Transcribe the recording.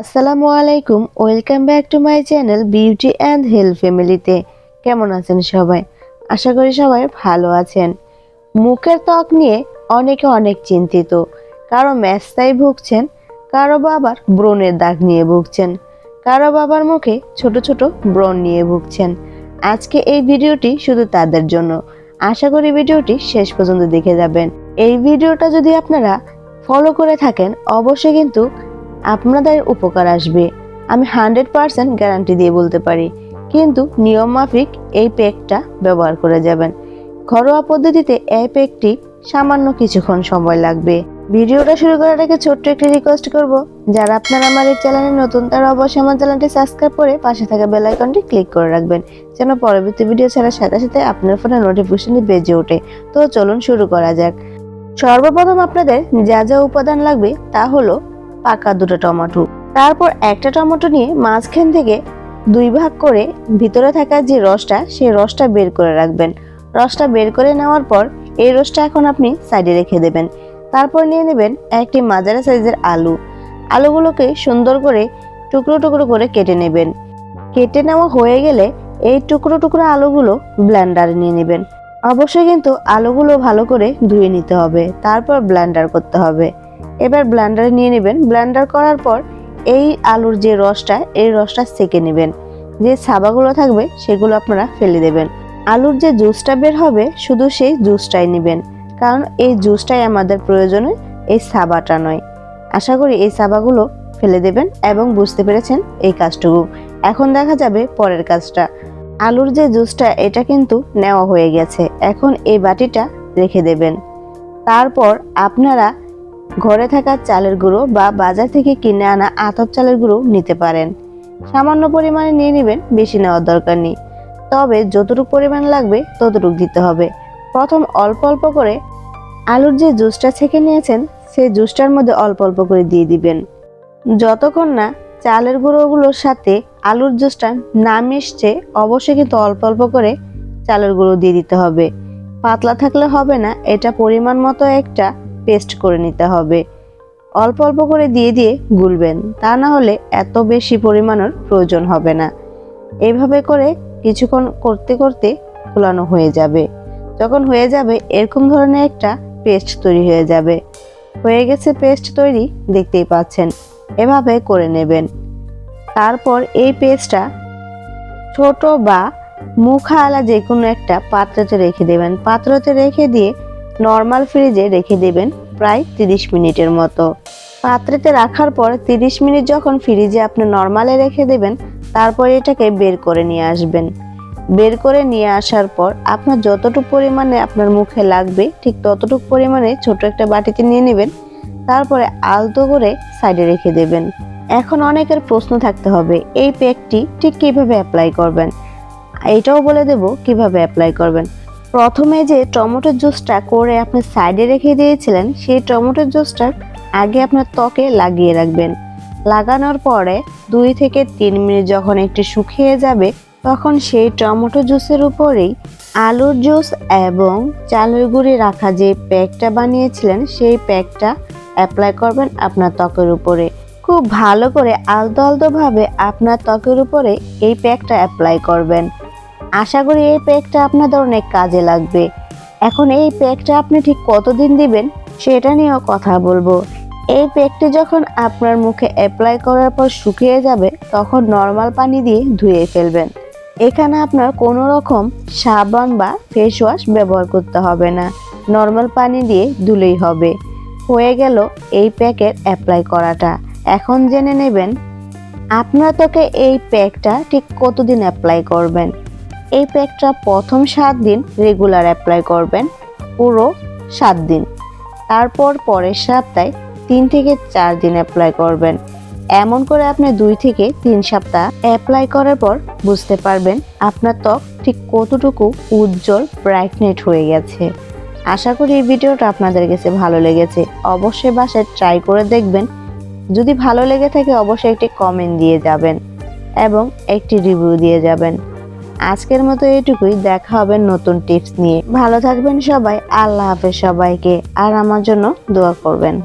আসসালামু আলাইকুম, welcome back to my channel beauty and health ফ্যামিলিতে। কেমন আছেন সবাই? আশা করি সবাই ভালো আছেন। মুখের ত্বক নিয়ে অনেকে অনেক চিন্তিত। কারও ম্যাস্তায় ভুগছেন, কারও বাবার ব্রণের দাগ নিয়ে ভুগছেন, কারও বাবার মুখে ছোট ছোট ব্রণ নিয়ে ভুগছেন। আজকে এই ভিডিওটি শুধু তাদের জন্য। আশা করি ভিডিওটি শেষ পর্যন্ত দেখে যাবেন। এই ভিডিওটা যদি আপনারা ফলো করে থাকেন, অবশ্যই কিন্তু আপনাদের উপকার আসবে। আমি হান্ড্রেড পারসেন্ট গ্যারান্টি দিয়ে বলতে পারি। কিন্তু নিয়ম মাফিক এই প্যাকটা ব্যবহার করে যাবেন। ঘরোয়া পদ্ধতিতে এই প্যাকটি সামান্য কিছুক্ষণ সময় লাগবে। ভিডিওটা শুরু করার আগে ছোট্ট একটি রিকোয়েস্ট করব। যারা আপনারা আমার এই চ্যানেলে নতুন, তারা অবশ্যই আমার চ্যানেলটি সাবস্ক্রাইব করে পাশে থাকা বেল আইকনটি ক্লিক করে রাখবেন। যেন পরবর্তী ভিডিও ছাড়ার সাথে সাথে আপনার ফোনে নোটিফিকেশনটি বেজে ওঠে। তো চলুন শুরু করা যাক। সর্বপ্রথম আপনাদের যা যা উপাদান লাগবে তা হলো পাকা দুটো টমেটো। তারপর একটা টমেটো নিয়ে মাঝখান থেকে দুই ভাগ করে ভিতরে থাকা যে রসটা, সেই রসটা বের করে রাখবেন। রসটা বের করে নেওয়ার পর এই রসটা এখন আপনি সাইডে রেখে দেবেন। তারপর নিয়ে নেবেন একটি মাঝারি সাইজের আলু। আলুগুলোকে সুন্দর করে টুকরো টুকরো করে কেটে নেবেন। কেটে নেওয়া হয়ে গেলে এই টুকরো টুকরো আলুগুলো ব্লেন্ডারে নিয়ে নেবেন। অবশ্যই কিন্তু আলুগুলো ভালো করে ধুয়ে নিতে হবে। তারপর ব্লেন্ডার করতে হবে। এবার ব্লেন্ডারে নিয়ে নেবেন। ব্লেন্ডার করার পর এই আলুর যে রসটা, এই রসটা সেকে নেবেন। যে ছাবাগুলো থাকবে, সেগুলো আপনারা ফেলে দেবেন। আলুর যে জুসটা বের হবে, শুধু সেই জুসটাই নেবেন। কারণ এই জুসটাই আমাদের প্রয়োজনে, এই সাবাটা নয়। আশা করি এই সাবাগুলো ফেলে দেবেন এবং বুঝতে পেরেছেন এই কাজটুকু। এখন দেখা যাবে পরের কাজটা। আলুর যে জুসটা, এটা কিন্তু নেওয়া হয়ে গেছে। এখন এই বাটিটা রেখে দেবেন। তারপর আপনারা ঘরে থাকা চালের গুঁড়ো বা বাজার থেকে কিনে আনা আতপ চালের গুঁড়ো নিতে পারেন। সামান্য পরিমাণে নিয়ে নেবেন, বেশি নেওয়ার দরকার নেই। তবে যতটুকু পরিমাণ লাগবে, ততটুকু দিতে হবে। প্রথম অল্প অল্প করে আলুর যে জুসটা ছেঁকে নিয়েছেন, সেই জুসটার মধ্যে অল্প অল্প করে দিয়ে দিবেন। যতক্ষণ না চালের গুঁড়োগুলোর সাথে আলুর জুসটা না মিশছে, অবশ্যই কিন্তু অল্প অল্প করে চালের গুঁড়ো দিয়ে দিতে হবে। পাতলা থাকলে হবে না, এটা পরিমাণ মতো একটা পেস্ট করে নিতে হবে। অল্প অল্প করে দিয়ে দিয়ে গুলবেন, তা না হলে এত বেশি পরিমাণের প্রয়োজন হবে না। এইভাবে করে কিছুক্ষণ করতে করতে ফুলানো হয়ে যাবে। যখন হয়ে যাবে, এরকম ধরনের একটা পেস্ট তৈরি হয়ে যাবে। হয়ে গেছে পেস্ট তৈরি, দেখতেই পাচ্ছেন। এভাবে করে নেবেন। তারপর এই পেস্টটা ছোট বা মুখাওয়ালা যে কোনো একটা পাত্রতে রেখে দেবেন। পাত্রতে রেখে দিয়ে নর্মাল ফ্রিজে রেখে দেবেন প্রায় তিরিশ মিনিটের মতো। পাত্রেতে রাখার পর তিরিশ মিনিট যখন ফ্রিজে আপনি নর্মালে রেখে দেবেন, তারপর এটাকে বের করে নিয়ে আসবেন। বের করে নিয়ে আসার পর আপনার যতটুকু পরিমাণে আপনার মুখে লাগবে, ঠিক ততটুকু পরিমাণে ছোট একটা বাটিতে নিয়ে নেবেন। তারপরে আলতো করে সাইডে রেখে দেবেন। এখন অনেকের প্রশ্ন থাকতে হবে, এই প্যাকটি ঠিক কীভাবে অ্যাপ্লাই করবেন? এটাও বলে দেব কীভাবে অ্যাপ্লাই করবেন। প্রথমে যে টমেটোর জুসটা করে আপনি সাইডে রেখে দিয়েছিলেন, সেই টমেটোর জুসটা আগে আপনার ত্বকে লাগিয়ে রাখবেন। লাগানোর পরে দুই থেকে তিন মিনিট যখন একটু শুকিয়ে যাবে, তখন সেই টমেটো জুসের উপরেই আলুর জুস এবং চালের গুঁড়ি রাখা যে প্যাকটা বানিয়েছিলেন, সেই প্যাকটা অ্যাপ্লাই করবেন আপনার ত্বকের উপরে। খুব ভালো করে আলতো আলতোভাবে আপনার ত্বকের উপরে এই প্যাকটা অ্যাপ্লাই করবেন। আশা করি এই প্যাকটা আপনাদের অনেক কাজে লাগবে। এখন এই প্যাকটা আপনি ঠিক কতদিন দিবেন সেটা নিয়েও কথা বলব। এই প্যাকটি যখন আপনার মুখে অ্যাপ্লাই করার পর শুকিয়ে যাবে, তখন নর্মাল পানি দিয়ে ধুয়ে ফেলবেন। এখানে আপনার কোনো রকম সাবান বা ফেস ওয়াশ ব্যবহার করতে হবে না। নর্মাল পানি দিয়ে ধুলেই হবে। হয়ে গেল এই প্যাকের অ্যাপ্লাই করাটা। এখন জেনে নেবেন, আপনার তোকে এই প্যাকটা ঠিক কতদিন অ্যাপ্লাই করবেন? এই প্যাকটা প্রথম সাত দিন রেগুলার অ্যাপ্লাই করবেন, পুরো সাত দিন। তারপর পরের সপ্তাহে তিন থেকে চার দিন অ্যাপ্লাই করবেন। এমন করে আপনি দুই থেকে তিন সপ্তাহ অ্যাপ্লাই করার পর বুঝতে পারবেন আপনার ত্বক ঠিক কতটুকু উজ্জ্বল ব্রাইটনেট হয়ে গেছে। আশা করি এই ভিডিওটা আপনাদের কাছে ভালো লেগেছে। অবশ্যই বাসায় ট্রাই করে দেখবেন। যদি ভালো লেগে থাকে অবশ্যই একটি কমেন্ট দিয়ে যাবেন এবং একটি রিভিউ দিয়ে যাবেন। আজকের মতো এটুকুই। দেখা হবে নতুন টিপস নিয়ে। ভালো থাকবেন সবাই। আল্লাহ হাফেজ সবাইকে। আর আমার জন্য দোয়া করবেন।